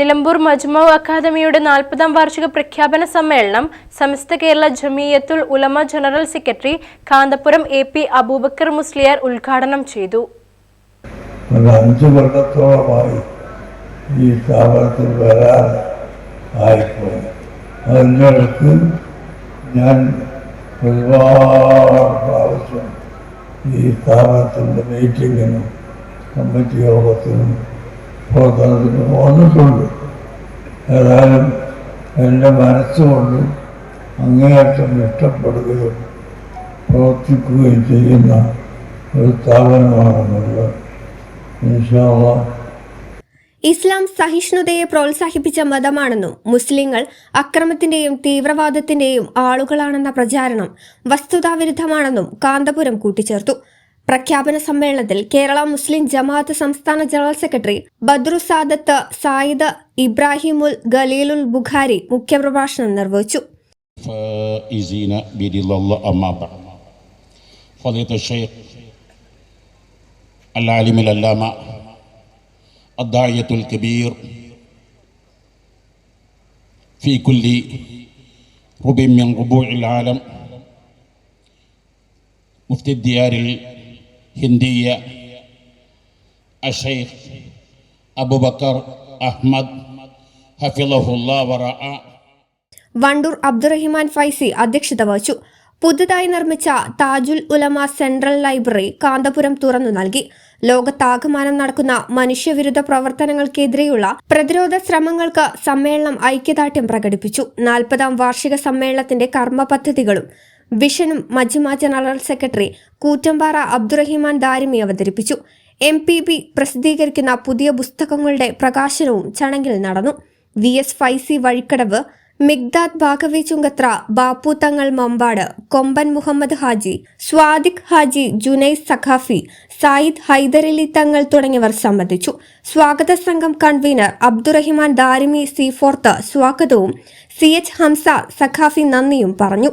നിലമ്പൂർ മജ്മു അക്കാദമിയുടെ നാൽപ്പതാം വാർഷിക പ്രഖ്യാപന സമ്മേളനം Samastha Kerala Jamiyyathul Ulama general secretary Kanthapuram A P Abubakar Musliyar ഉദ്ഘാടനം ചെയ്തു. അഞ്ച് ഈ സ്ഥാപനത്തിൽ വരാൻ ആയിപ്പോയി. ഞാൻ ഒരുപാട് പ്രാവശ്യം ഈ സ്ഥാപനത്തിന്റെ മീറ്റിങ്ങിനും കമ്മിറ്റി യോഗത്തിനും പ്രവർത്തനത്തിനും വന്നിട്ടുണ്ട്. ഏതായാലും എന്റെ മനസ്സുകൊണ്ട് അങ്ങേയറ്റം ഇഷ്ടപ്പെടുകയും പ്രവർത്തിക്കുകയും ചെയ്യുന്ന ഒരു സ്ഥാപനമാണെന്നുള്ളത് ഇൻഷാള്ള ഇസ്ലാം സഹിഷ്ണുതയെ പ്രോത്സാഹിപ്പിച്ച മതമാണെന്നും മുസ്ലിങ്ങൾ അക്രമത്തിന്റെയും തീവ്രവാദത്തിന്റെയും ആളുകളാണെന്ന പ്രചാരണം വസ്തുതാവിരുദ്ധമാണെന്നും കാന്തപുരം കൂട്ടിച്ചേർത്തു. പ്രഖ്യാപന സമ്മേളനത്തിൽ കേരള മുസ്ലിം ജമാഅത്ത് സംസ്ഥാന ജനറൽ സെക്രട്ടറി ബദ്രു സാദത്ത് സായിദ് ഇബ്രാഹിമുൽ ഖലീലുൽ ബുഖാരി മുഖ്യപ്രഭാഷണം നിർവഹിച്ചു فائزين برضا الله أما بعد فضيلة الشيخ العالم العلامة الداعية الكبير في كل ربع من ربوع العالم مفتي الديار ഹിന്ദിയ അഷൈഖ് അബുബക്കർ അഹ്മദ് വണ്ടൂർ അബ്ദുറഹിമാൻ ഫൈസി അധ്യക്ഷത വഹിച്ചു. പുതുതായി നിർമ്മിച്ച താജുൽ ഉലമ സെൻട്രൽ ലൈബ്രറി കാന്തപുരം തുറന്നു നൽകി. ലോകത്താകമാനം നടക്കുന്ന മനുഷ്യവിരുദ്ധ പ്രവർത്തനങ്ങൾക്കെതിരെയുള്ള പ്രതിരോധ ശ്രമങ്ങൾക്ക് സമ്മേളനം ഐക്യദാർഢ്യം പ്രകടിപ്പിച്ചു. നാൽപ്പതാം വാർഷിക സമ്മേളനത്തിന്റെ കർമ്മ പദ്ധതികളും വിഷനും മജ്മ ജനറൽ സെക്രട്ടറി കൂറ്റമ്പാറ അബ്ദുറഹിമാൻ ദാരിമി അവതരിപ്പിച്ചു. എം പി ബി പ്രസിദ്ധീകരിക്കുന്ന പുതിയ പുസ്തകങ്ങളുടെ പ്രകാശനവും ചടങ്ങിൽ നടന്നു. വി എസ് ഫൈസി വഴിക്കടവ് മിഗ്ദാദ് ഭാഗവി ചുങ്കത്ര ബാപ്പു തങ്ങൾ മമ്പാട് കൊമ്പൻ മുഹമ്മദ് ഹാജി സ്വാദിഖ് ഹാജി ജുനൈസ് സഖാഫി സായിദ് ഹൈദരലി തങ്ങൾ തുടങ്ങിയവർ സംബന്ധിച്ചു. സ്വാഗത സംഘം convener Abdurahiman Darimi C fourth സ്വാഗതവും സി എച്ച് ഹംസ സഖാഫി നന്ദിയും പറഞ്ഞു.